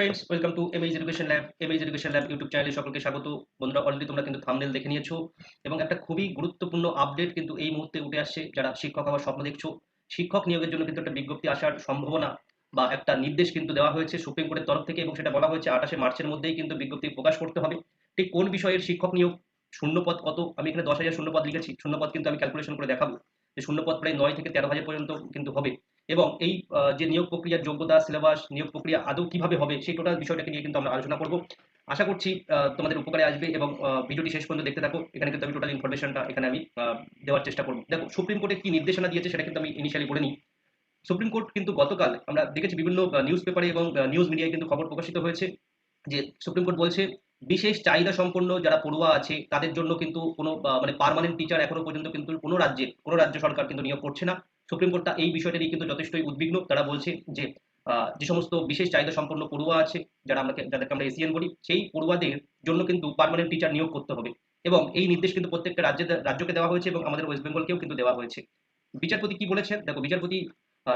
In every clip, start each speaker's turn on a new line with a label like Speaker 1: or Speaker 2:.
Speaker 1: Friends welcome to Mage education lab Mage education lab YouTube চ্যানেলে সকলকে স্বাগত। বন্ধুরা অলরেডি তোমরা কিন্তু থাম্বনেল দেখে নিয়েছো এবং একটা খুবই গুরুত্বপূর্ণ আপডেট কিন্তু এই মুহূর্তে উঠে আসছে। যারা শিক্ষক হওয়ার স্বপ্ন দেখছ, শিক্ষক নিয়োগের জন্য কিন্তু একটা বিজ্ঞপ্তি আসার সম্ভাবনা বা একটা নির্দেশ কিন্তু দেওয়া হয়েছে সুপ্রিম কোর্টের তরফ থেকে এবং সেটা বলা হয়েছে আঠাশে মার্চের মধ্যেই কিন্তু বিজ্ঞপ্তি প্রকাশ করতে হবে। ঠিক কোন বিষয়ের শিক্ষক নিয়োগ, শূন্যপদ কত? আমি এখানে দশ হাজার শূন্যপদ লিখেছি। শূন্যপদ কিন্তু আমি ক্যালকুলেশন করে দেখাবো যে শূন্যপদ প্রায় নয় থেকে তেরো হাজার পর্যন্ত কিন্তু হবে। এবং এই যে নিয়োগ প্রক্রিয়ার যোগ্যতা, সিলেবাস, নিয়োগ প্রক্রিয়া আদৌ কীভাবে হবে, সেই টোটাল বিষয়টাকে নিয়ে কিন্তু আমরা আলোচনা করব। আশা করছি তোমাদের উপকারে আসবে এবং ভিডিওটি শেষ পর্যন্ত দেখতে থাকো। এখানে কিন্তু আমি টোটাল ইনফরমেশনটা এখানে আমি দেওয়ার চেষ্টা করব। দেখো, সুপ্রিম কোর্টে কি নির্দেশনা দিয়েছে সেটা কিন্তু আমি ইনিশিয়ালি বলে নিই। সুপ্রিম কোর্ট কিন্তু গতকাল, আমরা দেখেছি বিভিন্ন নিউজ পেপারে এবং নিউজ মিডিয়ায় কিন্তু খবর প্রকাশিত হয়েছে যে সুপ্রিম কোর্ট বলছে, বিশেষ চাহিদা সম্পন্ন যারা পড়ুয়া আছে, তাদের জন্য কিন্তু কোনো মানে পার্মানেন্ট টিচার এখনও পর্যন্ত কিন্তু কোনো রাজ্যে, কোনো রাজ্য সরকার কিন্তু নিয়োগ করছে না। সুপ্রিম কোর্ট এই বিষয়টা নিয়ে কিন্তু যথেষ্টই উদ্বিগ্ন। তারা বলছে যে যে সমস্ত বিশেষ চাহিদা সম্পন্ন পড়ুয়া আছে, যারা আমরা যাদেরকে আমরা এসিএন বলি, সেই পড়ুয়াদের জন্য কিন্তু পার্মানেন্ট টিচার নিয়োগ করতে হবে। এবং এই নির্দেশ কিন্তু প্রত্যেকটা রাজ্যে, রাজ্যকে দেওয়া হয়েছে এবং আমাদের ওয়েস্ট বেঙ্গলকেও কিন্তু দেওয়া হয়েছে। বিচারপতি কি বলেছেন? দেখো, বিচারপতি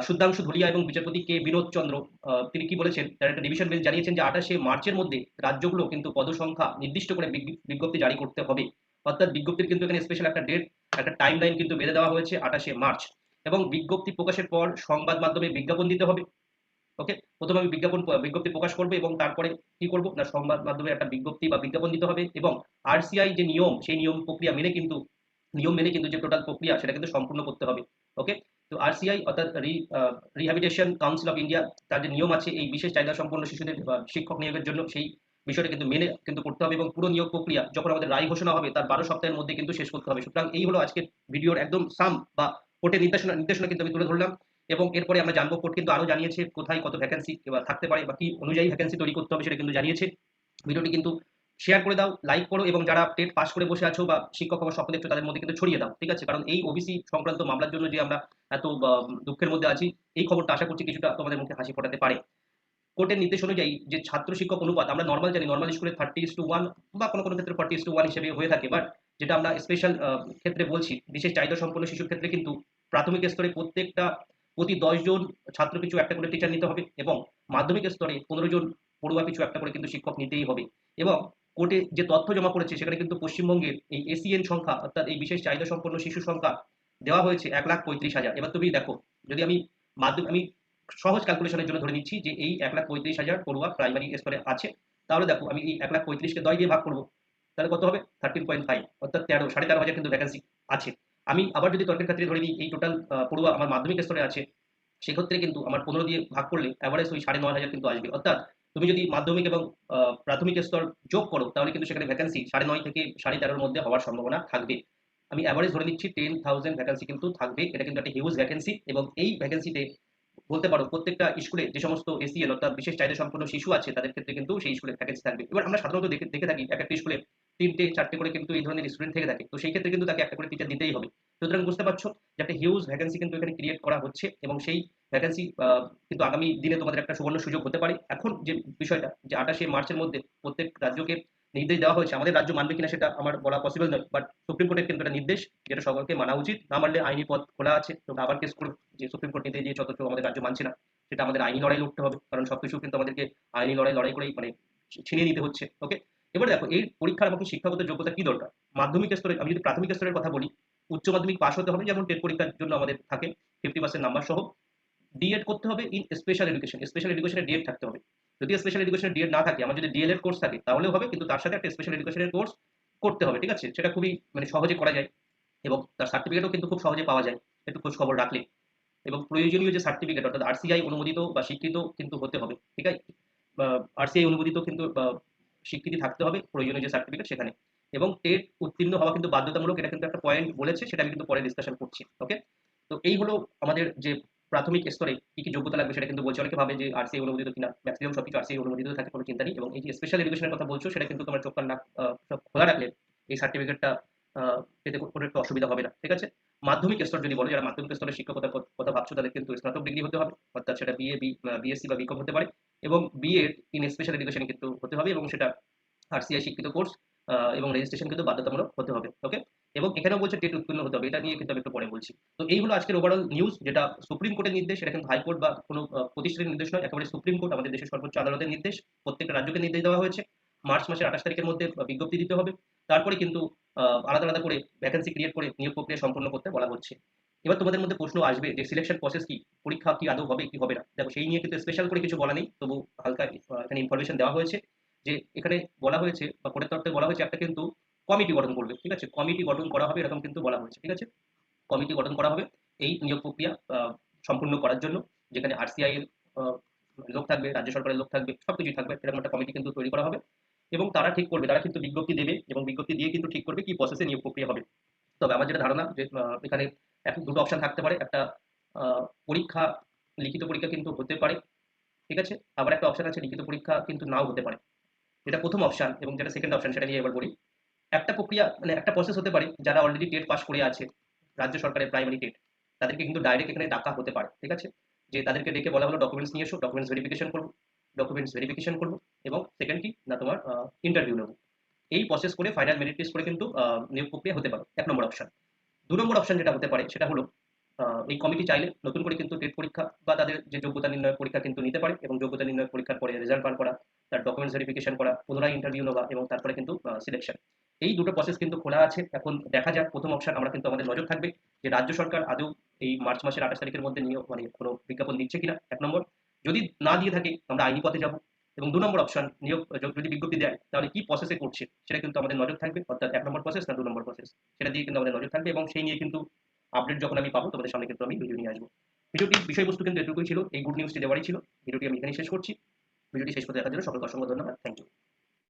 Speaker 1: শুদ্ধাংশু ধুলিয়া এবং বিচারপতি কে বিনোদ চন্দ্র তিনি কি বলেছেন? তারা একটা ডিভিশন বেঞ্চ জানিয়েছেন যে, আঠাশে মার্চের মধ্যে রাজ্যগুলো কিন্তু পদসংখ্যা নির্দিষ্ট করে বিজ্ঞ- বিজ্ঞপ্তি জারি করতে হবে। অর্থাৎ বিজ্ঞপ্তির কিন্তু এখানে স্পেশাল একটা ডেট একটা টাইম লাইন কিন্তু বেঁধে দেওয়া হয়েছে আঠাশে মার্চ। এবং বিজ্ঞপ্তি প্রকাশের পর সংবাদ মাধ্যমে বিজ্ঞাপন দিতে হবে। ওকে? প্রথমে আমি বিজ্ঞাপন, বিজ্ঞপ্তি প্রকাশ করবে এবং তারপরে কি করব? না, সংবাদ মাধ্যমে একটা বিজ্ঞপ্তি বা বিজ্ঞাপন দিতে হবে এবং আরসিআই যে নিয়ম, সেই নিয়ম প্রক্রিয়া মেনে কিন্তু, নিয়ম মেনে কিন্তু যে টোটাল প্রক্রিয়া, সেটা কিন্তু সম্পূর্ণ করতে হবে। ওকে? তো আরসিআই অর্থাৎ রিহ্যাবিটেশন কাউন্সিল অফ ইন্ডিয়া তার যে নিয়ম আছে, এই বিশেষ চাহিদা সম্পন্ন শিশুদের শিক্ষক নিয়োগের জন্য সেই বিষয়টা কিন্তু মেনে কিন্তু করতে হবে এবং পুরো নিয়োগ প্রক্রিয়া যখন আমাদের রায় ঘোষণা হবে, তার বারো সপ্তাহের মধ্যে কিন্তু শেষ করতে হবে। সুতরাং এই হলো আজকের ভিডিওর একদম সাম বা কোর্টের নির্দেশনা নির্দেশনা কিন্তু আমি তুলে ধরলাম এবং এরপরে আমরা জানব কোর্ট কিন্তু আরও জানিয়েছে কোথায় কত ভ্যাকেন্সি থাকতে পারে বা কি অনুযায়ী ভ্যাকেন্সি তৈরি করতে হবে সেটা কিন্তু জানিয়েছে। ভিডিওটি কিন্তু শেয়ার করে দাও লাইক করো এবং যারা টেট পাস করে বসে আছো বা শিক্ষক হওয়ার স্বপ্ন দেখছ তাদের মধ্যে কিন্তু ছড়িয়ে দাও, ঠিক আছে? কারণ এই ওবিসি সংক্রান্ত মামলার জন্য যে আমরা এত দুঃখের মধ্যে আছি, এই খবরটা আশা করছি কিছুটা তোমাদের মুখে হাসি ফোটাতে পারে। কোর্টের নির্দেশ অনুযায়ী যে ছাত্র শিক্ষক অনুপাত, আমরা নর্মাল জানি নর্মাল স্কুলে থার্টি ইস টু ওয়ান বা কোনো কোনো ক্ষেত্রে ফর্টি ইস টু ওয়ান হিসেবে হয়ে থাকে বাট যেটা আমরা স্পেশাল ক্ষেত্রে বলছি, বিশেষ চাহিদা সম্পন্ন শিশুর ক্ষেত্রে কিন্তু প্রাথমিক স্তরে প্রত্যেকটা, প্রতি দশ জন ছাত্র পিছু একটা করে টিচার নিতে হবে এবং মাধ্যমিক স্তরে পনেরো জন পড়ুয়া পিছু একটা করে কিন্তু শিক্ষক নিতেই হবে। এবং কোর্টে যে তথ্য জমা করেছে সেখানে কিন্তু পশ্চিমবঙ্গের এই এসিএন সংখ্যা, অর্থাৎ এই বিশেষ চাহিদা সম্পন্ন শিশু সংখ্যা দেওয়া হয়েছে এক লাখ পঁয়ত্রিশ হাজার। এবার তুমি দেখো, যদি আমি মাধ্যমিক, আমি সহজ ক্যালকুলেশনের জন্য ধরে নিচ্ছি যে এই এক লাখ পঁয়ত্রিশ হাজার পড়ুয়া প্রাইমারি স্তরে আছে, তাহলে দেখো আমি এই এক লাখ পঁয়ত্রিশকে দশ দিয়ে ভাগ করব। তাহলে কত হবে? থার্টিন পয়েন্ট ফাইভ অর্থাৎ তেরো, সাড়ে তেরো হাজার কিন্তু ভ্যাকেন্সি আছে। আমি আবার যদি তর্কের ক্ষেত্রে ধরে নিই, এই টোটাল পড়ুয়া আমার মাধ্যমিক স্তরে আছে, সেক্ষেত্রে কিন্তু আমার পনেরো দিয়ে ভাগ করলে অ্যাভারেজ ওই সাড়ে নয় হাজার কিন্তু আসবে। অর্থাৎ তুমি যদি মাধ্যমিক এবং প্রাথমিক স্তর যোগ করো, তাহলে কিন্তু সেখানে ভ্যাকেন্সি সাড়ে নয় থেকে সাড়ে তেরোর মধ্যে হওয়ার সম্ভাবনা থাকবে। আমি অ্যাভারেজ ধরে নিচ্ছি টেন থাউজেন্ড ভ্যাকেন্সি কিন্তু থাকবে। এটা কিন্তু একটা হিউজ ভ্যাকেন্সি এবং এই ভ্যাকেন্সিতে বলতে পারো প্রত্যেকটা স্কুলে যে সমস্ত এসিএল অর্থাৎ বিশেষ চাহিদা সম্পন্ন শিশু আছে, তাদের ক্ষেত্রে কিন্তু সেই স্কুলে ভ্যাকেন্সি থাকবে। এবার আমরা সাধারণত দেখে দেখে থাকি এক একটা স্কুলে তিনটে, চারটে করে কিন্তু এই ধরনের স্টুডেন্ট থেকে থাকে। তো সেই ক্ষেত্রে কিন্তু তাকে একটা করে টিচার দিতেই হবে। সুতরাং বুঝতে পারছ যে একটা হিউজ ভ্যাকেন্সি কিন্তু এখানে ক্রিয়েট করা হচ্ছে এবং সেই ভ্যাকেন্সি কিন্তু আগামী দিনে তোমাদের একটা সুবর্ণ সুযোগ হতে পারে। এখন যে বিষয়টা, যে আঠাশে মার্চের মধ্যে প্রত্যেক রাজ্যকে নির্দেশ দেওয়া হয়েছে, আমাদের রাজ্য মানবে কিনা সেটা আমার বলা পসিবল নয় বাট সুপ্রিম কোর্টের কিন্তু একটা নির্দেশ, যেটা সকলকে মানা উচিত। না মানলে আইনি পথ খোলা আছে, তো আবার কেস করবে যে সুপ্রিম কোর্ট নির্দেশ দিয়ে অথচ আমাদের রাজ্য মানছে না। সেটা আমাদের আইনি লড়াই লড়তে হবে, কারণ সবকিছু কিন্তু আমাদেরকে আইনি লড়াই লড়াই করেই মানে ছিনিয়ে নিতে হচ্ছে ওকে এবার দেখো, এই পরীক্ষার আমাকে শিক্ষাগত যোগ্যতা কি দরকার? মাধ্যমিক স্তরে, আমি যদি প্রাথমিক স্তরের কথা বলি, উচ্চ মাধ্যমিক পাস হতে হবে, যেমন টেট পরীক্ষার জন্য আমাদের থাকে ফিফটি পার্সেন্ট নাম্বার সহ। ডিএড করতে হবে ইন স্পেশাল এডুকেশন স্পেশাল এডুকেশনের ডিএড থাকতে হবে। যদি স্পেশাল এডুকেশনের ডিএড না থাকে, আমার যদি ডিএলএড কোর্স থাকে, তাহলেও হবে, কিন্তু তার সাথে একটা স্পেশাল এডুকেশনের কোর্স করতে হবে, ঠিক আছে? সেটা খুবই মানে সহজে করা যায়, এবং তার সার্টিফিকেটও কিন্তু খুব সহজে পাওয়া যায়, একটু খোঁজ খবর রাখলে। এবং প্রয়োজনীয় যে সার্টিফিকেট অর্থাৎ আরসিআই অনুমোদিত বা স্বীকৃত কিন্তু হতে হবে, ঠিক আছে? আরসিআই অনুমোদিত কিন্তু স্বীকৃতি থাকতে হবে, প্রয়োজনীয় যে সার্টিফিকেট সেখানে। এবং টেট উত্তীর্ণ হওয়া কিন্তু বাধ্যতামূলক, এটা কিন্তু একটা পয়েন্ট বলেছে, সেটা আমি কিন্তু পরে ডিসকাশন করছি ওকে তো এই হলো আমাদের যে প্রাথমিক স্তরে কি কি যোগ্যতা লাগবে সেটা কিন্তু বলছে। অনেকে ভাবে যে আরসিআই অনুমোদিত কিনা ম্যাক্সিমাম সবকিছু আরসিআই অনুমোদিত থাকে, কোনো চিন্তা নেই। এবং এই যে স্পেশাল এডুকেশনের কথা বলছো, সেটা কিন্তু তোমার চোখ সব খোলা রাখলে এই সার্টিফিকেটটা পেতে কোনো একটু অসুবিধা হবে না, ঠিক আছে? মাধ্যমিক স্তর যদি বলো, যারা মাধ্যমিক স্তরের শিক্ষকতার কথা ভাবছ, তাদের কিন্তু স্নাতক ডিগ্রি হতে হবে, অর্থাৎ সেটা বিএ বিএসসি বা বিকম হতে পারে। এবং বিএড ইন স্পেশাল এডুকেশন কিন্তু হতে হবে এবং সেটা আরসিআই স্বীকৃত কোর্স এবং রেজিস্ট্রেশন কিন্তু বাধ্যতামূলক হতে হবে ওকে এবং এখানেও বলছে টেট উৎপন্ন হতে হবে, এটা নিয়ে কিন্তু আমি একটু পরে বলছি। তো এই হলো আজকের ওভারঅল নিউজ যেটা সুপ্রিম কোর্টের নির্দেশ, এটা কিন্তু হাইকোর্ট বা কোনো প্রতিষ্ঠানের নির্দেশ নয়, একেবারে সুপ্রিম কোর্ট আমাদের দেশের সর্বোচ্চ আদালতের নির্দেশ, প্রত্যেকটা রাজ্যকে নির্দেশ দেওয়া হয়েছে। মার্চ মাসের আঠাশ তারিখের মধ্যে বিজ্ঞপ্তি দিতে হবে। তারপরে কিন্তু আলাদা আলাদা করে ভ্যাকেন্সি ক্রিয়েট করে নিয়োগ প্রক্রিয়া সম্পন্ন করতে বলা হচ্ছে। এবার তোমাদের মধ্যে প্রশ্ন আসবে যে সিলেকশন প্রসেস কি? পরীক্ষা কি আদৌ হবে কি হবে না? দেখো সেই নিয়ে কিন্তু স্পেশাল করে কিছু বলা নেই। তবু হালকা এখানে ইনফরমেশন দেওয়া হয়েছে যে এখানে বলা হয়েছে বা কোর্টের তরফ বলা হয়েছে একটা কিন্তু কমিটি গঠন করবে ঠিক আছে? কমিটি গঠন করা হবে এরকম কিন্তু বলা হয়েছে ঠিক আছে? কমিটি গঠন করা হবে এই নিয়োগ প্রক্রিয়া সম্পূর্ণ করার জন্য যেখানে আরসিআই এর লোক থাকবে রাজ্য সরকারের লোক থাকবে সবকিছুই থাকবে এরকম একটা কমিটি কিন্তু তৈরি করা হবে। এবং তারা ঠিক করবে তারা কিন্তু বিজ্ঞপ্তি দেবে এবং বিজ্ঞপ্তি দিয়ে কিন্তু ঠিক করবে কি প্রসেসে নিয়োগ প্রক্রিয়া হবে। তবে আমার যেটা ধারণা যে আহ, এখানে দুটো অপশন থাকতে পারে, একটা পরীক্ষা, লিখিত পরীক্ষা কিন্তু হতে পারে, ঠিক আছে? আবার একটা অপশন আছে, লিখিত পরীক্ষা কিন্তু নাও হতে পারে। যেটা প্রথম অপশন এবং যেটা সেকেন্ড অপশন সেটা নিয়ে এবার বলি। একটা প্রক্রিয়া মানে একটা প্রসেস হতে পারে, যারা অলরেডি টেট পাস করে আছে, রাজ্য সরকারের প্রাইমারি টেট তাদেরকে কিন্তু ডাইরেক্ট এখানে ডাকা হতে পারে, ঠিক আছে? যে তাদেরকে ডেকে বলা হলো ডকুমেন্টস নিয়ে এসো ডকুমেন্টস ভেরিফিকেশন করব ডকুমেন্টস ভেরিফিকেশন করব এবং সেকেন্ড কি? না তোমার ইন্টারভিউ নেব। এই প্রসেস করে ফাইনাল মেরিট টেস্ট করে কিন্তু নিয়োগ প্রক্রিয়া হতে পারে, এক নম্বর অপশন দু নম্বর অপশন যেটা হতে পারে, সেটা হলো এই কমিটি চাইলে নতুন করে কিন্তু টেট পরীক্ষা বা তাদের যে যোগ্যতা নির্ণয় পরীক্ষা কিন্তু নিতে পারে এবং যোগ্যতা নির্ণয় পরীক্ষার পরে রেজাল্ট বার করা, তার ডকুমেন্টস ভেরিফিকেশন করা, পুনরায় ইন্টারভিউ নেওয়া এবং তারপরে কিন্তু সিলেকশন এই দুটো প্রসেস কিন্তু খোলা আছে। এখন দেখা যাক, প্রথম অপশন আমরা কিন্তু আমাদের নজর থাকবে যে রাজ্য সরকার আদৌ এই মার্চ মাসের আঠাশ তারিখের মধ্যে নিয়োগ মানে কোনো বিজ্ঞাপন দিচ্ছে কিনা, এক নম্বর। যদি না দিয়ে থাকে, আমরা আইনি পথে যাব। এবং দু নম্বর অপশন নিয়োগ যদি বিজ্ঞপ্তি দেয়, তাহলে কি প্রসেসে করছে? সেটা কিন্তু আমাদের নজর থাকবে, অর্থাৎ এক নম্বর প্রসেস না দু নম্বর প্রসেস সেটা দিয়ে কিন্তু আমাদের নজর থাকবে এবং সেই নিয়ে কিন্তু আপডেট যখন আমি পাবো, তোমাদের সামনে কিন্তু আমি ভিডিও নিয়ে আসব। ভিডিওটির বিষয়বস্তু কিন্তু এটুকুই ছিল, এই গুড নিউজটি দেওয়ারই ছিল। ভিডিওটি আমি এখানে শেষ করছি। ভিডিওটি শেষ করতে দেখার জন্য সকলকে অসংখ্য ধন্যবাদ। Thank you